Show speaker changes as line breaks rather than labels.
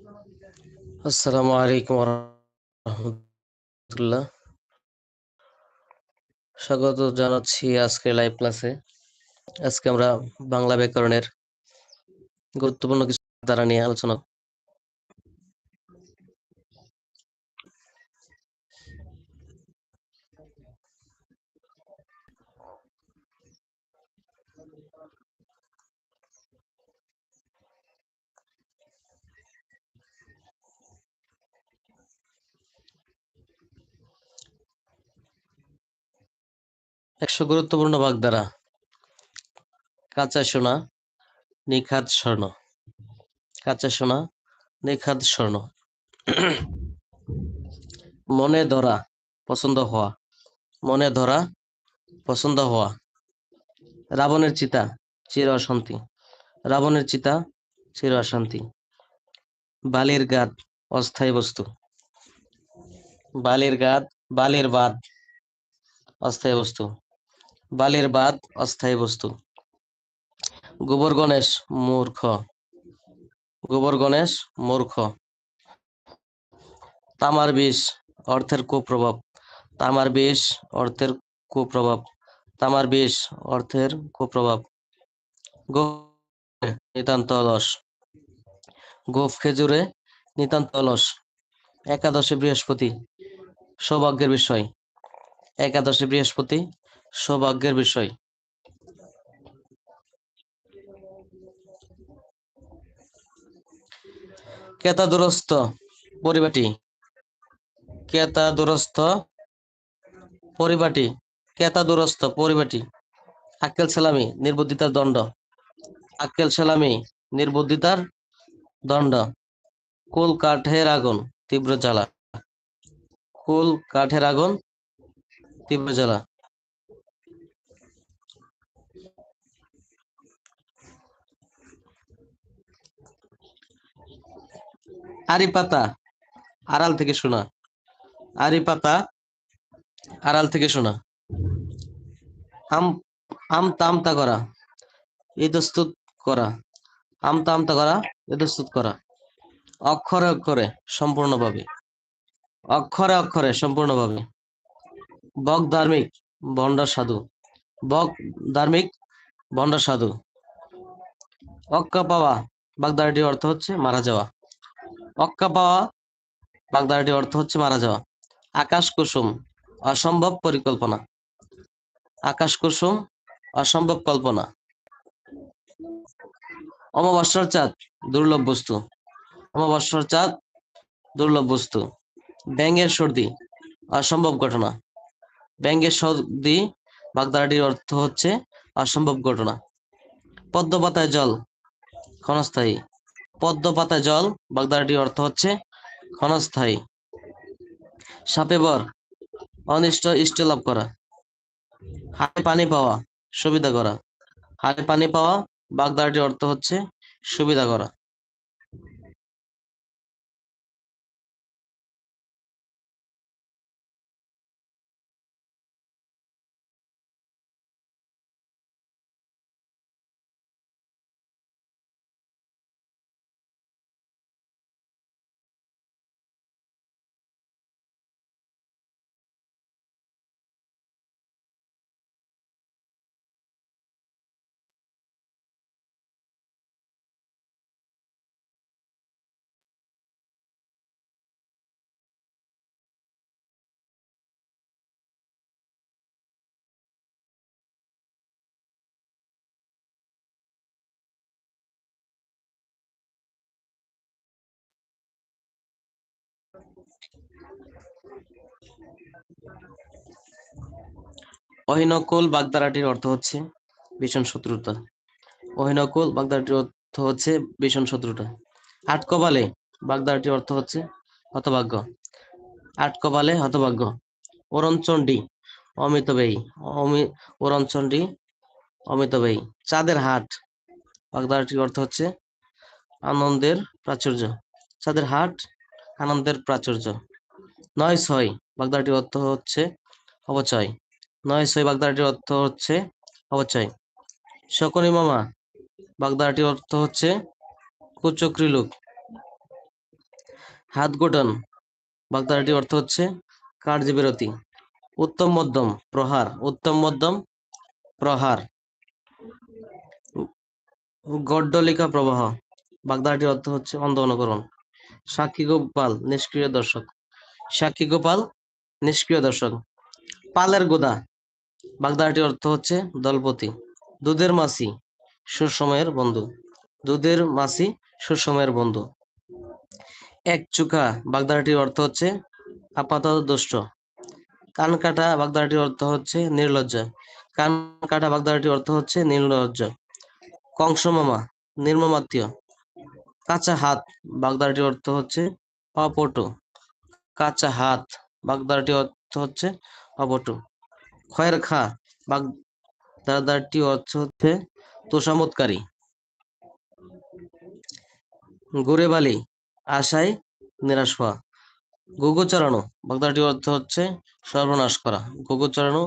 আসসালামু আলাইকুম রহমতুল্লাহ স্বাগত জানাচ্ছি আজকে লাইভ ক্লাসে। আজকে আমরা বাংলা ব্যাকরণের গুরুত্বপূর্ণ কিছু দ্বারা নিয়ে আলোচনা একশো গুরুত্বপূর্ণ বাগধারা কাঁচা সোনা নিখাত স্বর্ণ। কাঁচা সোনা নিখাত স্বর্ণ। মনে ধরা, পছন্দ হওয়া। মনে ধরা, পছন্দ হওয়া। রাবণের চিতা, চির অশান্তি। রাবণের চিতা, চির অশান্তি। বালির গাদ, অস্থায়ী বস্তু। বালির গাদ, বালির বাদ, অস্থায়ী বস্তু। বালির বাদ অস্থায়ী বস্তু। গোবর গণেশ, মূর্খ। গোবর গণেশ, মূর্খ। তামার বিষ, অর্থের কুপ্রভাব। তামার বিষ, অর্থের কুপ্রভাব। তামার বিষ, অর্থের কুপ্রভাব। নিতান্ত অলস। গোফ খেজুরে, নিতান্ত অলস। একাদশী বৃহস্পতি, সৌভাগ্যের বিষয়। একাদশী বৃহস্পতি সৌভাগ্যের বিষয়। কেতা দুরস্থ পরিবাটি কেতা দুরস্থ পরিবাটি কেতা দুরস্থ পরিবাটি আক্কেল সালামি, নির্বুদ্ধিতার দণ্ড। আক্কেল সালামি, নির্বুদ্ধিতার দণ্ড। কুল কাঠের আগুন, তীব্র জ্বালা। কুল কাঠের আগুন, তীব্র জ্বালা। আরি পাতা, আড়াল থেকে শোনা আরি পাতা, আড়াল থেকে শোনা আম আমতা আমতা করা ইতস্তুত করা। আমতা আমতা করা ইতস্তুত করা। অক্ষরে অক্ষরে, সম্পূর্ণভাবে। অক্ষরে অক্ষরে, সম্পূর্ণভাবে। বক ধার্মিক, বন্ড সাধু। বক ধার্মিক, বন্ড সাধু। অক্কা পাওয়া বাগদারিটির অর্থ হচ্ছে মারা যাওয়া। অক্কা পাওয়া বাগদারিটির অর্থ হচ্ছে মারা যাওয়া। আকাশ কুসুম, অসম্ভব পরিকল্পনা। আকাশ কুসুম, অসম্ভব কল্পনা। অমাবস্যার চাঁদ, দুর্লভ বস্তু। অমাবস্যার চাঁদ, দুর্লভ বস্তু। ব্যাঙের সর্দি, অসম্ভব ঘটনা। ব্যাঙের সর্দি বাগদারাটির অর্থ হচ্ছে অসম্ভব ঘটনা। পদ্ম পাতায় জল, ক্ষণস্থায়ী। পদ্ম পাতা জল, বাগদারাটির অর্থ হচ্ছে ক্ষণস্থায়ী। সাপে বর, অনিষ্ট, ইষ্ট লাভ করা। হাতে পানি পাওয়া, সুবিধা করা। হাতে পানি পাওয়া বাগদাটির অর্থ হচ্ছে সুবিধা করা। অহিনকুল বাগদারাটির অর্থ হচ্ছে ভীষণ শত্রুতা। অহিনকুল বাগদারাটির অর্থ হচ্ছে ভীষণ শত্রুতা। আটকবালে বাগদারাটির অর্থ হচ্ছে হতভাগ্য। আট আটকবালে হতভাগ্য। অরণচণ্ডী অমিত ব্যয়ী অমি অরণচণ্ডী অমিত ব্যয়ী চাঁদের হাট বাগদারাটির অর্থ হচ্ছে আনন্দের প্রাচুর্য। চাঁদের হাট আনন্দের প্রাচুর্য। নয় ছয় বাগদাটির অর্থ হচ্ছে অবচয় নয় ছয় বাগদাটির অর্থ হচ্ছে অবচয় শকুনি মামা বাগদাটির অর্থ হচ্ছে কুচক্রি লোক। হাত গোটান বাগধারাটির অর্থ হচ্ছে কার্যবিরতি। উত্তম মধ্যম, প্রহার। উত্তম মধ্যম, প্রহার। গড্ডলিকা প্রবাহ বাগধারাটির অর্থ হচ্ছে অন্ধ অনুকরণ। সাক্ষী গোপাল, নিষ্ক্রিয় দর্শক। সাক্ষী গোপাল, নিষ্ক্রিয় দর্শক। পালের গোদা। বাগধারাটির অর্থ হচ্ছে দলপতি। দুধের মাসি সুসময়ের বন্ধু। দুধের মাসি সুসময়ের বন্ধু। এক চুকা বাগধারাটির অর্থ হচ্ছে আপাতত দুষ্ট। কান কাটা বাগধারাটির অর্থ হচ্ছে নির্লজ্জ। কান কাটা বাগধারাটির অর্থ হচ্ছে নির্লজ্জ। কংস মামা নির্মমাত্মীয় কাঁচা হাত, বাগদারটির অর্থ হচ্ছে অপটু। কাঁচা হাত, বাগদারটির অর্থ হচ্ছে অপটু। খয়ের খা বাগদারটি অর্থ হচ্ছে তোষামতকারী ঘুরে বালি আশায় নিরাশ হওয়া। গুগু চড়ানো বাগদারটির অর্থ হচ্ছে সর্বনাশ করা। গুগু চড়ানো